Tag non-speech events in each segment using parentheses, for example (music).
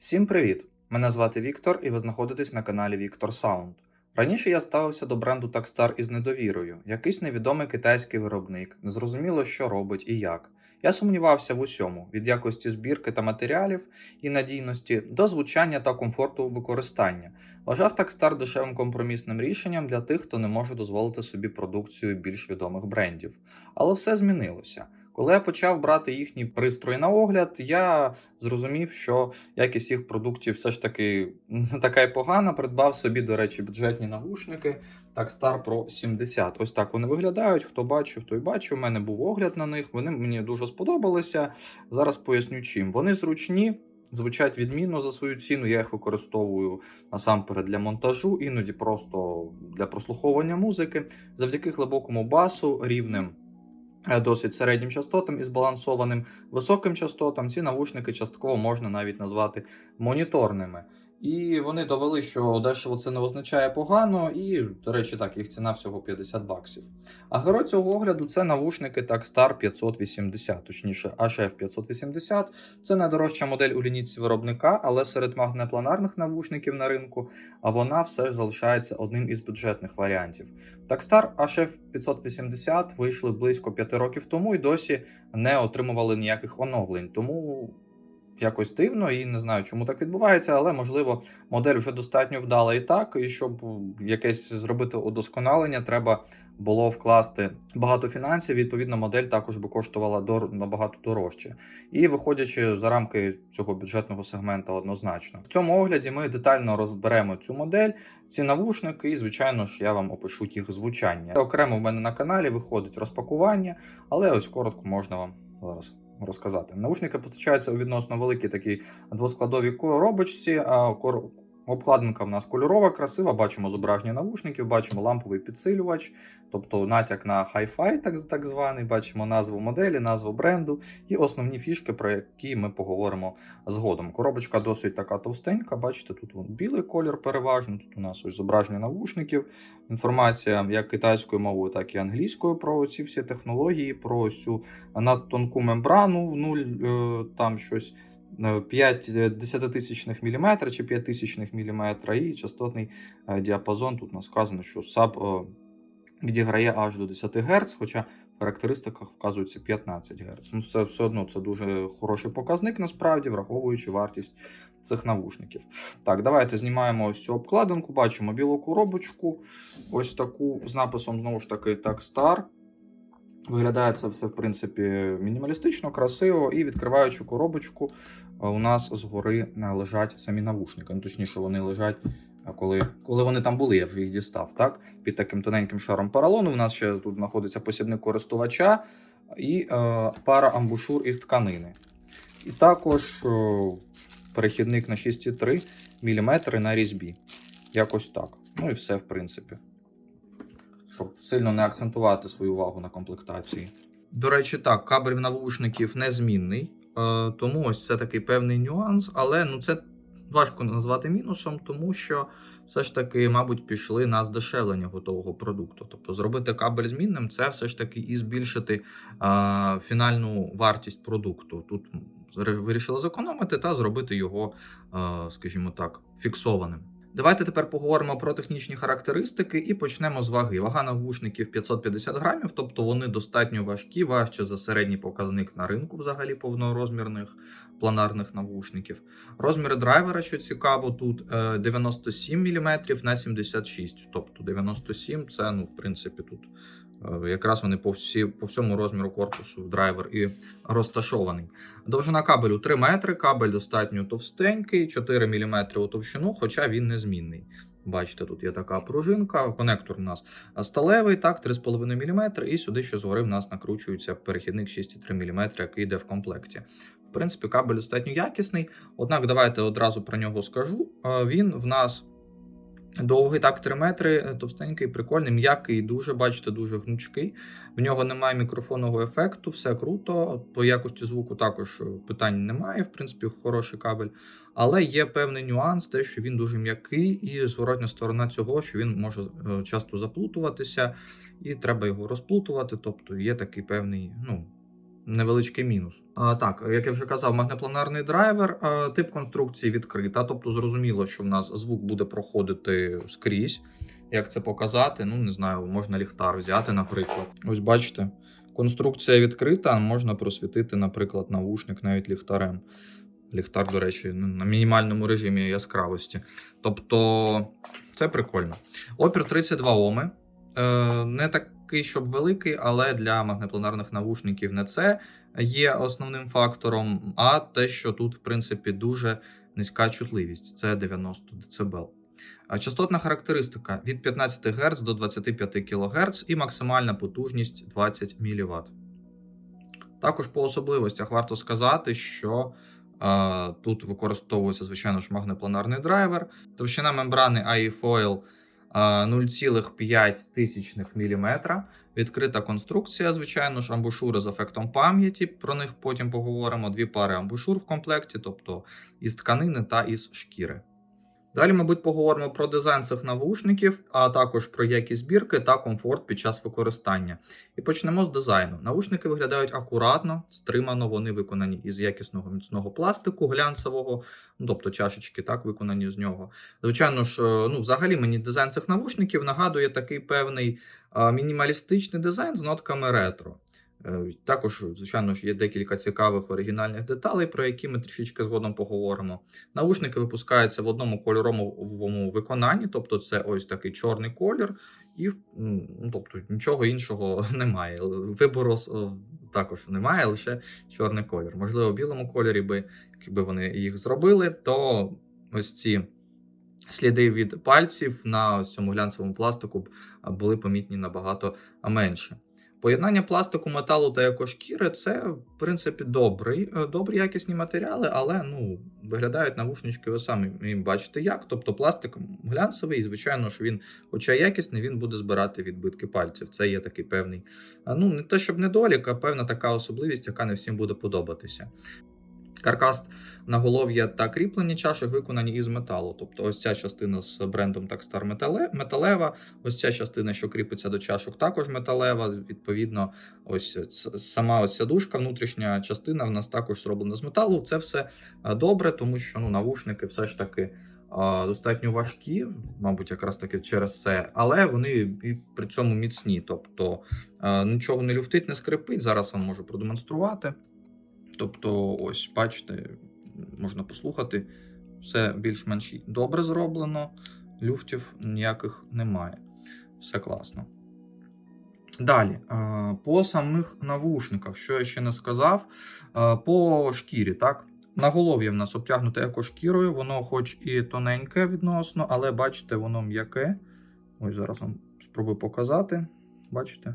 Всім привіт! Мене звати Віктор, і ви знаходитесь на каналі Віктор Sound. Раніше я ставився до бренду Takstar із недовірою. Якийсь невідомий китайський виробник, незрозуміло, що робить і як. Я сумнівався в усьому: від якості збірки та матеріалів і надійності до звучання та комфорту використання. Вважав Takstar дешевим компромісним рішенням для тих, хто не може дозволити собі продукцію більш відомих брендів. Але все змінилося. Коли я почав брати їхні пристрої на огляд, я зрозумів, що якість їх продуктів все ж таки не (laughs) така й погана. Придбав собі, до речі, бюджетні навушники Takstar Pro 70. Ось так вони виглядають. Хто бачив, той бачив. У мене був огляд на них. Вони мені дуже сподобалися. Зараз поясню чим. Вони зручні. Звучать відмінно за свою ціну. Я їх використовую насамперед для монтажу, іноді просто для прослуховування музики. Завдяки глибокому басу, рівнем е, досить середнім частотам і збалансованим високим частотам. Ці навушники частково можна навіть назвати моніторними. І вони довели, що дешево це не означає погано, і, до речі, так, їх ціна всього 50 баксів. А герой цього огляду це навушники Takstar 580, точніше HF 580. Це найдорожча модель у лінійці виробника, але серед магнепланарних навушників на ринку, а вона все ж залишається одним із бюджетних варіантів. Takstar HF 580 вийшли близько 5 років тому і досі не отримували ніяких оновлень. Тому якось дивно і не знаю, чому так відбувається, але можливо модель вже достатньо вдала і так. І щоб якесь зробити удосконалення, треба було вкласти багато фінансів. Відповідно, модель також би коштувала дор... набагато дорожче. І виходячи за рамки цього бюджетного сегмента, однозначно в цьому огляді ми детально розберемо цю модель, ці навушники, і звичайно ж я вам опишу їх звучання. Окремо в мене на каналі виходить розпакування, але ось коротко можна вам зараз розказати. Наушники постачаються у відносно великій такій двоскладовій коробочці. А. обкладинка в нас кольорова, красива. Бачимо зображення навушників, бачимо ламповий підсилювач, тобто натяк на Hi-Fi, так, так званий. Бачимо назву моделі, назву бренду і основні фішки, про які ми поговоримо згодом. Коробочка досить така товстенька. Бачите, тут білий колір переважно. Тут у нас ось зображення навушників. Інформація як китайською мовою, так і англійською про ці всі технології, про цю надтонку мембрану в нуль е, там щось. 5 десятитисячних міліметра чи 5 тисячних міліметра, і частотний е, діапазон. Тут нас сказано, що SAP е, відіграє аж до 10 Гц, хоча в характеристиках вказується 15 Гц. Ну, це все одно це дуже хороший показник, насправді, враховуючи вартість цих навушників. Так, давайте знімаємо ось цю обкладинку, бачимо білу коробочку, ось таку з написом знову ж таки Takstar. Виглядає це все, в принципі, мінімалістично, красиво, і відкриваючи коробочку, е, у нас згори е, лежать самі навушники. Ну, точніше, вони лежать, е, коли коли вони там були, я вже їх дістав. так? Під таким тоненьким шаром поролону. У нас ще тут знаходиться посібник користувача і е, пара амбушур із тканини. І також е, перехідник на 6,3 мм на різьбі. Якось так. Ну і все, в принципі щоб сильно не акцентувати свою увагу на комплектації. До речі, так, кабель навушників незмінний, тому ось це такий певний нюанс, але ну це важко назвати мінусом, тому що все ж таки, мабуть, пішли на здешевлення готового продукту. Тобто зробити кабель змінним це все ж таки і збільшити а, фінальну вартість продукту. Тут вирішили зекономити та зробити його, а, скажімо так, фіксованим. Давайте тепер поговоримо про технічні характеристики і почнемо з ваги. Вага навушників 550 грамів, тобто вони достатньо важкі, важче за середній показник на ринку, взагалі повнорозмірних планарних навушників. Розміри драйвера, що цікаво, тут 97 мм на 76 тобто 97 це, ну, в принципі, тут. Якраз вони по всі, по всьому розміру корпусу драйвер і розташований. Довжина кабелю 3 метри, кабель достатньо товстенький, 4 мм у товщину, хоча він незмінний. Бачите, тут є така пружинка, конектор у нас сталевий, так, 3,5 мм, і сюди ще згори в нас накручується перехідник 6,3 мм, який йде в комплекті. В принципі, кабель достатньо якісний, однак давайте одразу про нього скажу. Він в нас Довгий, так, 3 метри, е, товстенький, прикольний, м'який, дуже, бачите, дуже гнучкий. В нього немає мікрофонного ефекту, все круто. По якості звуку також е, питань немає, в принципі, хороший кабель. Але є певний нюанс, те, що він дуже м'який, і зворотня сторона цього, що він може е, часто заплутуватися, і треба його розплутувати. Тобто є такий певний, ну невеличкий мінус. А, так, як я вже казав, магнепланарний драйвер, а, тип конструкції відкрита, тобто зрозуміло, що в нас звук буде проходити скрізь. Як це показати? Ну, не знаю, можна ліхтар взяти, наприклад. Ось бачите, конструкція відкрита, можна просвітити, наприклад, навушник навіть ліхтарем. Ліхтар, до речі, ну, на мінімальному режимі яскравості. Тобто, це прикольно. Опір 32 Оми. Е, не такий, щоб великий, але для магнепланарних навушників не це є основним фактором, а те, що тут, в принципі, дуже низька чутливість це 90 дБ. Частотна характеристика від 15 Гц до 25 кГц і максимальна потужність 20 мВт. Також по особливостях варто сказати, що е, тут використовується, звичайно ж, магнепланарний драйвер. Товщина мембрани AEFoil е, 0,5 мм. Відкрита конструкція, звичайно ж, амбушури з ефектом пам'яті. Про них потім поговоримо. Дві пари амбушур в комплекті, тобто із тканини та із шкіри. Далі, мабуть, поговоримо про дизайн цих навушників, а також про якість збірки та комфорт під час використання. І почнемо з дизайну. Навушники виглядають акуратно, стримано, вони виконані із якісного міцного пластику, глянцевого, ну, тобто чашечки так виконані з нього. Звичайно ж, е, ну, взагалі мені дизайн цих навушників нагадує такий певний мінімалістичний дизайн з нотками ретро. Е, Також, звичайно ж, є декілька цікавих оригінальних деталей, про які ми трішечки згодом поговоримо. Наушники випускаються в одному кольоровому виконанні, тобто це ось такий чорний колір, і ну, тобто нічого іншого (laughs) немає. Вибору е, також немає, лише чорний колір. Можливо, в білому кольорі би, якби вони їх зробили, то ось ці. Сліди від пальців на цьому глянцевому пластику були помітні набагато менше. Поєднання пластику, металу та екошкіри це, в принципі, добрий, е, добрі якісні матеріали, але ну, виглядають навушнички, ви самі бачите як. Тобто пластик глянцевий, і звичайно, що він, хоча якісний, він буде збирати відбитки пальців. Це є такий певний, ну не те, щоб недолік, а певна така особливість, яка не всім буде подобатися. Каркас наголов'я та кріплення чашок виконані із металу. Тобто, ось ця частина з брендом Takstar метале- металева, ось ця частина, що кріпиться до чашок, також металева. Відповідно, ось сама ось ця дужка, внутрішня частина в нас також зроблена з металу. Це все е, добре, тому що ну, навушники все ж таки е, достатньо важкі, мабуть, якраз таки через це, але вони і при цьому міцні. Тобто е, нічого не люфтить, не скрипить. Зараз вам можу продемонструвати. Тобто, ось, бачите, можна послухати, все більш-менш добре зроблено, люфтів ніяких немає. Все класно. Далі, е, по самих навушниках, що я ще не сказав, е, по шкірі, так? Наголов'я в нас обтягнуте екошкірою, воно хоч і тоненьке відносно, але бачите, воно м'яке. Ось зараз вам спробую показати. Бачите?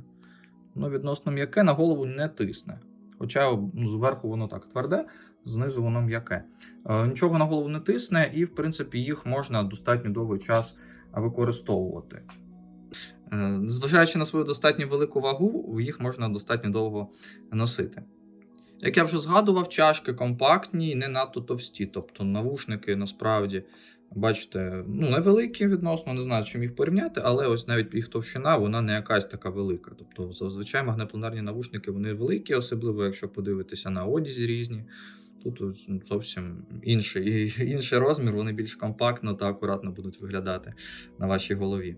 Воно відносно м'яке, на голову не тисне. Хоча ну, зверху воно так тверде, знизу воно м'яке. Е, нічого на голову не тисне, і, в принципі, їх можна достатньо довгий час використовувати. Е, Зважаючи на свою достатньо велику вагу, їх можна достатньо довго носити. Як я вже згадував, чашки компактні і не надто товсті. Тобто навушники насправді, бачите, ну, невеликі відносно, не знаю, чим їх порівняти, але ось навіть їх товщина, вона не якась така велика. Тобто, зазвичай магнепланарні навушники вони великі, особливо якщо подивитися на одязі різні. Тут зовсім інший, інший розмір, вони більш компактно та акуратно будуть виглядати на вашій голові.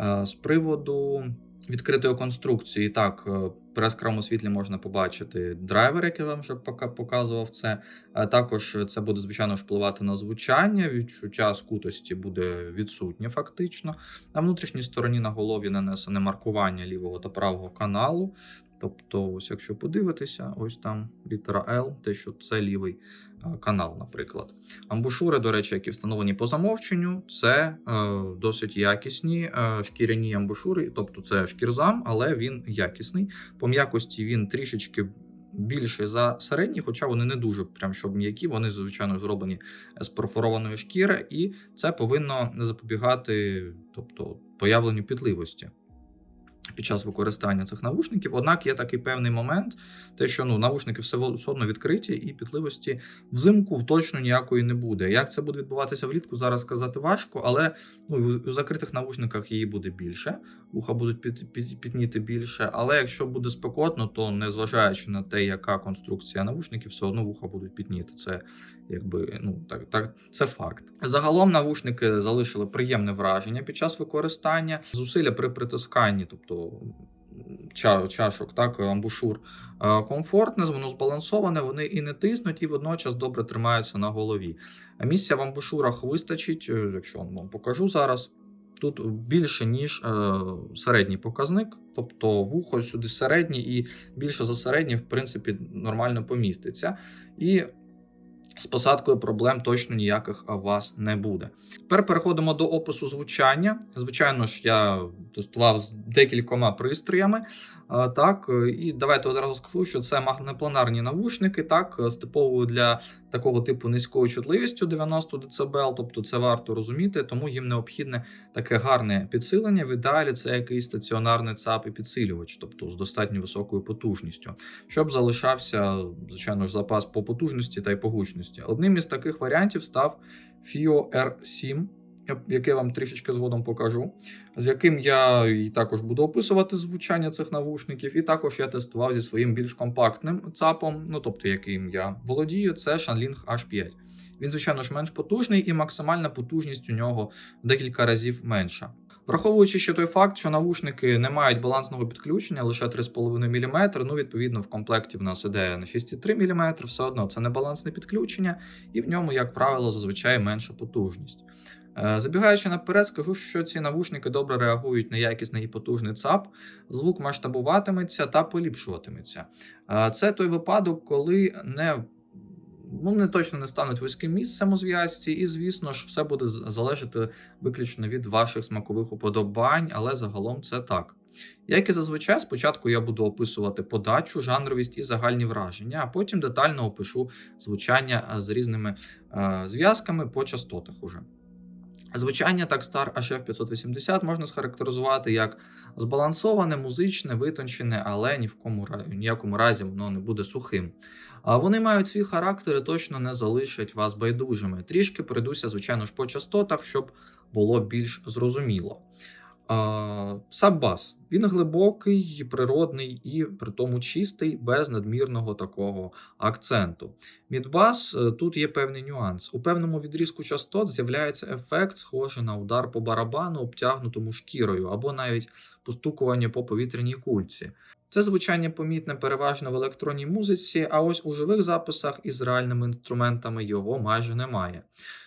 Е, З приводу відкритої конструкції, так, е, при яскравому світлі можна побачити драйвер, який вам вже показував це. Е, Також це буде, звичайно, впливати на звучання, відчуття скутості буде відсутнє фактично. На внутрішній стороні на голові нанесене маркування лівого та правого каналу. Тобто, ось якщо подивитися, ось там літера L, те, що це лівий е, канал, наприклад. Амбушури, до речі, які встановлені по замовченню, це е, досить якісні е, шкіряні амбушури, тобто це шкірзам, але він якісний. По м'якості він трішечки більший за середній, хоча вони не дуже прям щоб м'які, вони, звичайно, зроблені з перфорованої шкіри, і це повинно запобігати тобто, появленню пітливості. Під час використання цих навушників. Однак є такий певний момент, те, що ну, навушники все одно відкриті, і пітливості взимку точно ніякої не буде. Як це буде відбуватися влітку, зараз сказати важко, але ну, у закритих навушниках її буде більше, вуха будуть під, під, підніти більше. Але якщо буде спекотно, то незважаючи на те, яка конструкція навушників, все одно вуха будуть підніти. Це якби ну так, так це факт. Загалом навушники залишили приємне враження під час використання, зусилля при притисканні, тобто ча- чашок, так амбушур е, комфортне, воно збалансоване, вони і не тиснуть, і водночас добре тримаються на голові. Місця в амбушурах вистачить, е, якщо вам покажу зараз. Тут більше, ніж е, середній показник, тобто вухо сюди середнє і більше за середнє, в принципі, нормально поміститься. І з посадкою проблем точно ніяких у вас не буде. Тепер переходимо до опису звучання. Звичайно ж, я тестував з декількома пристроями. А, Так, і давайте одразу скажу, що це магнепланарні навушники, так, з типовою для такого типу низькою чутливістю 90 дБ, тобто це варто розуміти, тому їм необхідне таке гарне підсилення. В ідеалі це якийсь стаціонарний ЦАП і підсилювач, тобто з достатньо високою потужністю, щоб залишався, звичайно ж, запас по потужності та й по гучності. Одним із таких варіантів став FIO R7 яке я вам трішечки згодом покажу, з яким я і також буду описувати звучання цих навушників, і також я тестував зі своїм більш компактним ЦАПом, ну тобто яким я володію, це Shanling H5. Він, звичайно ж, менш потужний, і максимальна потужність у нього декілька разів менша. Враховуючи ще той факт, що навушники не мають балансного підключення лише 3,5 мм, ну відповідно в комплекті в нас іде на 6,3 мм, все одно це не балансне підключення, і в ньому, як правило, зазвичай менша потужність. Е, забігаючи наперед, скажу, що ці навушники добре реагують на якісний і потужний ЦАП, звук масштабуватиметься та поліпшуватиметься. Е, це той випадок, коли не ну, точно не стануть вузьким місцем у зв'язці, і, звісно ж, все буде залежати виключно від ваших смакових уподобань, але загалом це так. Як і зазвичай, спочатку я буду описувати подачу, жанровість і загальні враження, а потім детально опишу звучання з різними е, зв'язками по частотах уже. Звучання Takstar HF580 можна схарактеризувати як збалансоване, музичне, витончене, але ні в кому ніякому разі воно не буде сухим. А вони мають свій характер і точно не залишать вас байдужими. Трішки перейдуся, звичайно ж, по частотах, щоб було більш зрозуміло. Саббас. Він глибокий, природний і при тому чистий, без надмірного такого акценту. Мідбас е, тут є певний нюанс. У певному відрізку частот з'являється ефект, схожий на удар по барабану, обтягнутому шкірою, або навіть постукування по повітряній кульці. Це звучання помітне переважно в електронній музиці, а ось у живих записах із реальними інструментами його майже немає.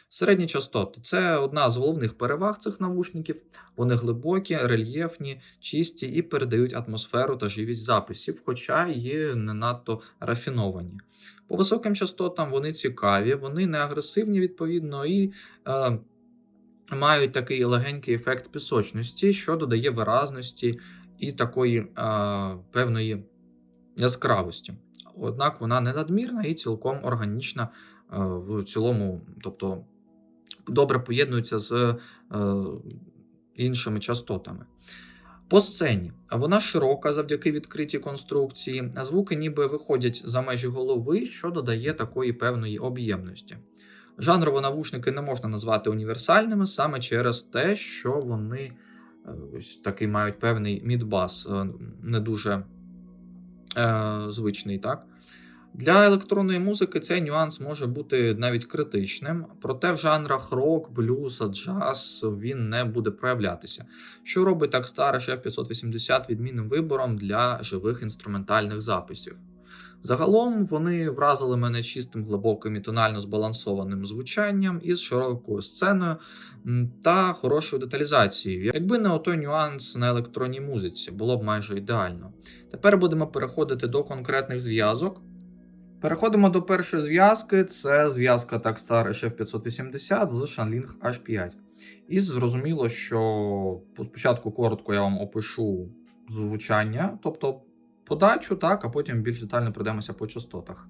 Середні частоти це одна з головних переваг цих навушників. Вони глибокі, рельєфні, чисті і передають атмосферу та живість записів, хоча є не надто рафіновані. По високим частотам вони цікаві, вони не агресивні, відповідно, і е, мають такий легенький ефект пісочності, що додає виразності і такої е, певної яскравості. Однак вона не надмірна і цілком органічна е, в цілому, тобто добре поєднується з е, іншими частотами. По сцені вона широка завдяки відкритій конструкції, а звуки ніби виходять за межі голови, що додає такої певної об'ємності. Жанрово навушники не можна назвати універсальними саме через те, що вони е, ось такий мають певний мідбас, е, не дуже е, звичний. так? Для електронної музики цей нюанс може бути навіть критичним, проте в жанрах рок, блюз, джаз він не буде проявлятися, що робить так старе Chef 580 відмінним вибором для живих інструментальних записів. Загалом вони вразили мене чистим, глибоким і тонально збалансованим звучанням із широкою сценою та хорошою деталізацією. Якби не отой нюанс на електронній музиці, було б майже ідеально. Тепер будемо переходити до конкретних зв'язок. Переходимо до першої зв'язки. Це зв'язка Takstar HF580 з Shanling H5. І зрозуміло, що спочатку коротко я вам опишу звучання, тобто подачу, так, а потім більш детально пройдемося по частотах.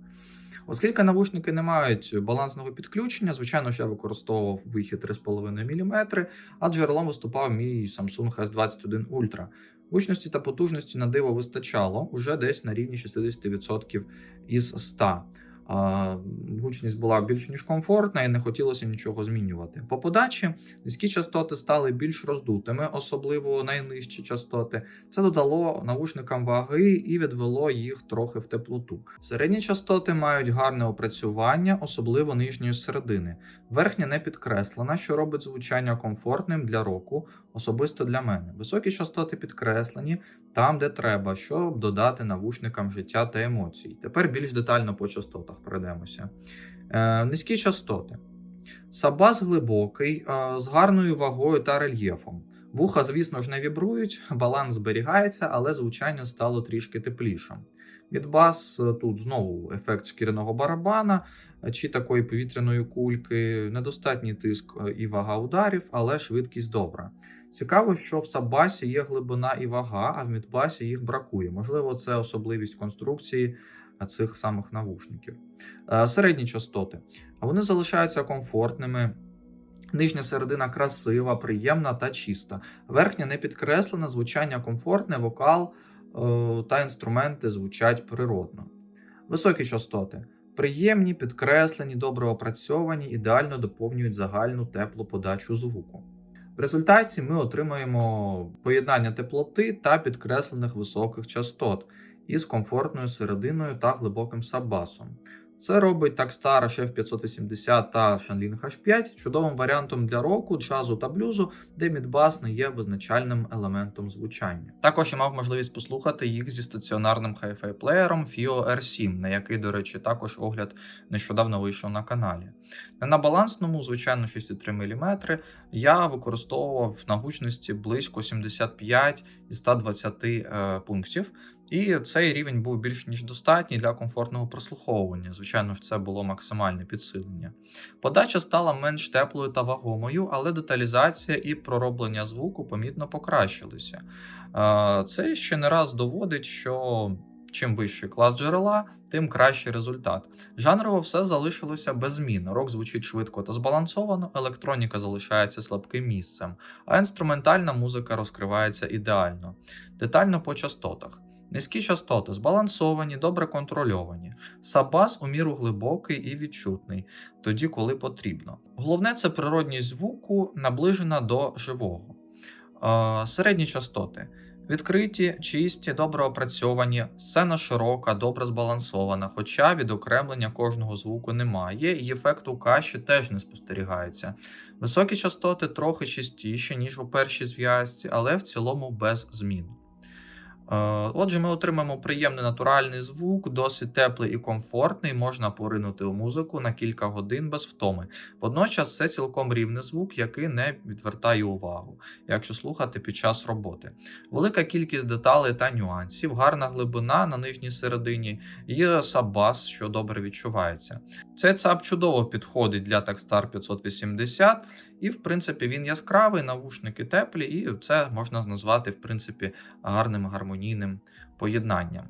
Оскільки навушники не мають балансного підключення, звичайно, що я використовував вихід 3,5 мм, а джерелом виступав мій Samsung S21 Ultra. Гучності та потужності на диво вистачало уже десь на рівні 60% із 100. А, Гучність була більш ніж комфортна і не хотілося нічого змінювати. По подачі низькі частоти стали більш роздутими, особливо найнижчі частоти. Це додало навушникам ваги і відвело їх трохи в теплоту. Середні частоти мають гарне опрацювання, особливо нижньої середини. Верхня не підкреслена, що робить звучання комфортним для року, особисто для мене. Високі частоти підкреслені там, де треба, щоб додати навушникам життя та емоцій. Тепер більш детально по частотах пройдемося. Е, низькі частоти. Сабас глибокий, е, з гарною вагою та рельєфом. Вуха, звісно ж, не вібрують, баланс зберігається, але звучання стало трішки теплішим. Мідбас е, тут знову ефект шкіряного барабана е, чи такої повітряної кульки, недостатній тиск е, і вага ударів, але швидкість добра. Цікаво, що в Сабасі є глибина і вага, а в Мідбасі їх бракує. Можливо, це особливість конструкції цих самих навушників. Середні частоти. Вони залишаються комфортними. Нижня середина красива, приємна та чиста. Верхня не підкреслена, звучання комфортне, вокал та інструменти звучать природно. Високі частоти. Приємні, підкреслені, добре опрацьовані, ідеально доповнюють загальну теплу подачу звуку. В результаті ми отримаємо поєднання теплоти та підкреслених високих частот із комфортною серединою та глибоким саббасом. Це робить Takstar HF 580 та Shanling H5 чудовим варіантом для року, джазу та блюзу, де мідбас не є визначальним елементом звучання. Також я мав можливість послухати їх зі стаціонарним hi-fi плеєром FIO R7, на який, до речі, також огляд нещодавно вийшов на каналі. Не на балансному, звичайно, 6,3 мм, я використовував на гучності близько 75 із 120 е, пунктів. І цей рівень був більш ніж достатній для комфортного прослуховування. Звичайно ж, це було максимальне підсилення. Подача стала менш теплою та вагомою, але деталізація і пророблення звуку помітно покращилися. Це ще не раз доводить, що чим вищий клас джерела, тим кращий результат. Жанрово все залишилося без змін. Рок звучить швидко та збалансовано, електроніка залишається слабким місцем, а інструментальна музика розкривається ідеально. Детально по частотах. Низькі частоти збалансовані, добре контрольовані. Сабас у міру глибокий і відчутний, тоді коли потрібно. Головне це природність звуку, наближена до живого. Е, середні частоти. Відкриті, чисті, добре опрацьовані, сцена широка, добре збалансована, хоча відокремлення кожного звуку немає, і ефекту каші теж не спостерігається. Високі частоти трохи чистіші, ніж у першій зв'язці, але в цілому без змін. Е, Отже, ми отримаємо приємний натуральний звук, досить теплий і комфортний, можна поринути у музику на кілька годин без втоми. Водночас це цілком рівний звук, який не відвертає увагу, якщо слухати під час роботи. Велика кількість деталей та нюансів, гарна глибина на нижній середині і саббас, що добре відчувається. Цей ЦАП чудово підходить для Takstar 580, і в принципі він яскравий, навушники теплі, і це можна назвати в принципі гарним гармонійним поєднанням.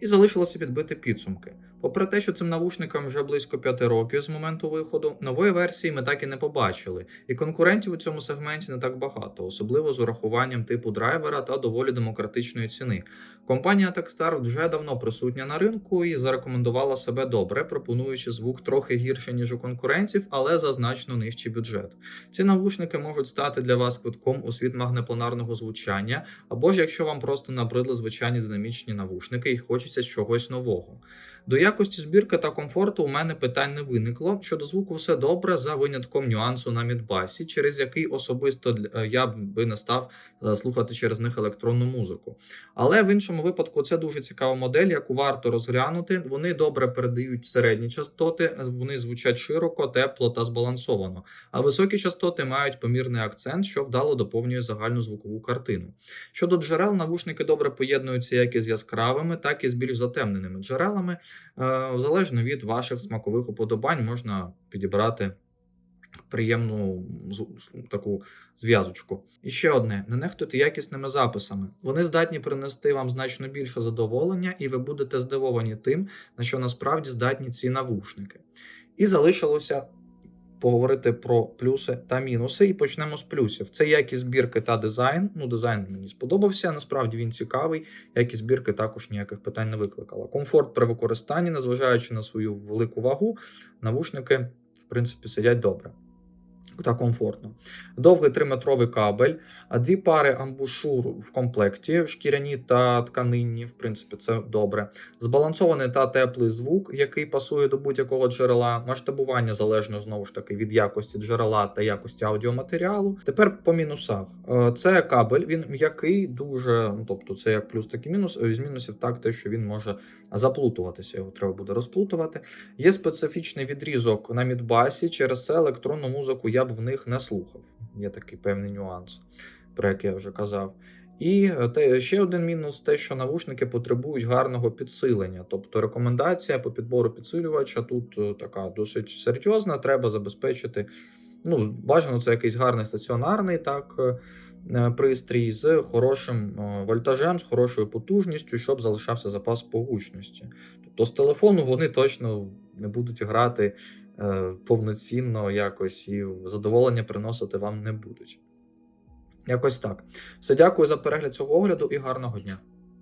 І залишилося підбити підсумки. Попри те, що цим навушникам вже близько 5 років з моменту виходу, нової версії ми так і не побачили, і конкурентів у цьому сегменті не так багато, особливо з урахуванням типу драйвера та доволі демократичної ціни. Компанія Techstar вже давно присутня на ринку і зарекомендувала себе добре, пропонуючи звук трохи гірше ніж у конкурентів, але за значно нижчий бюджет. Ці навушники можуть стати для вас квитком у світ магнепланарного звучання, або ж якщо вам просто набридли звичайні динамічні навушники і хочеться чогось нового. До якості збірки та комфорту у мене питань не виникло. Щодо звуку, все добре, за винятком нюансу на мідбасі, через який особисто я би не став е, слухати через них електронну музику. Але в іншому випадку це дуже цікава модель, яку варто розглянути. Вони добре передають середні частоти, вони звучать широко, тепло та збалансовано. А високі частоти мають помірний акцент, що вдало доповнює загальну звукову картину. Щодо джерел, навушники добре поєднуються як із яскравими, так і з більш затемненими джерелами. Е, Залежно від ваших смакових уподобань, можна підібрати приємну таку зв'язочку. І ще одне: не нехтуйте якісними записами. Вони здатні принести вам значно більше задоволення, і ви будете здивовані тим, на що насправді здатні ці навушники. І залишилося поговорити про плюси та мінуси. І почнемо з плюсів. Це якість збірки та дизайн. Ну, дизайн мені сподобався. Насправді він цікавий. Якість збірки також ніяких питань не викликала. Комфорт при використанні, незважаючи на свою велику вагу, навушники в принципі сидять добре. Та комфортно. Довгий 3-метровий кабель, дві пари амбушур в комплекті, шкіряні та тканинні, в принципі, це добре. Збалансований та теплий звук, який пасує до будь-якого джерела. Масштабування залежно знову ж таки від якості джерела та якості аудіоматеріалу. Тепер по мінусах. Е, Це кабель, він м'який, дуже, ну тобто це як плюс, так і мінус. З мінусів так, те, що він може заплутуватися, його треба буде розплутувати. Є специфічний відрізок на мідбасі, через це електронну музику я б в них не слухав. Є такий певний нюанс, про який я вже казав. І е, те, ще один мінус те, що навушники потребують гарного підсилення. Тобто рекомендація по підбору підсилювача тут е, така досить серйозна. Треба забезпечити. Ну, бажано, це якийсь гарний стаціонарний так, е, пристрій з хорошим вольтажем, з хорошою потужністю, щоб залишався запас по гучності. Тобто з телефону вони точно не будуть грати повноцінно якось і задоволення приносити вам не будуть. Якось так. Все, дякую за перегляд цього огляду і гарного дня.